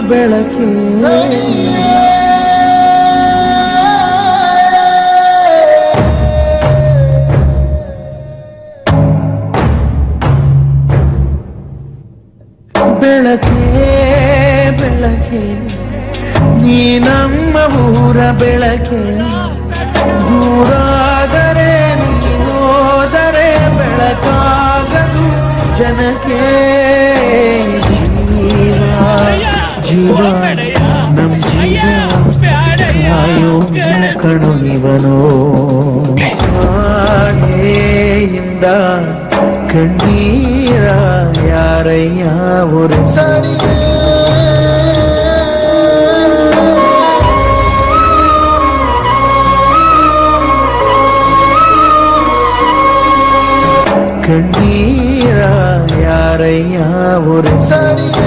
ಬೆಳಕೆ. ಬೆಳಕೆ ಬೆಳಕೆ ನೀ ನಮ್ಮ ಊರ ಬೆಳಕೆ. ದೂರಾದರೆ ನೀ ಹೋದರೆ ಬೆಳಕಾಗದು ಜನಕ್ಕೆ. நீயாயோ கணு இவனோ? நானே இந்த கண்ணீரா யாரையா ஒரு சரியே கண்ணீரா யாரையா ஒரு சரியே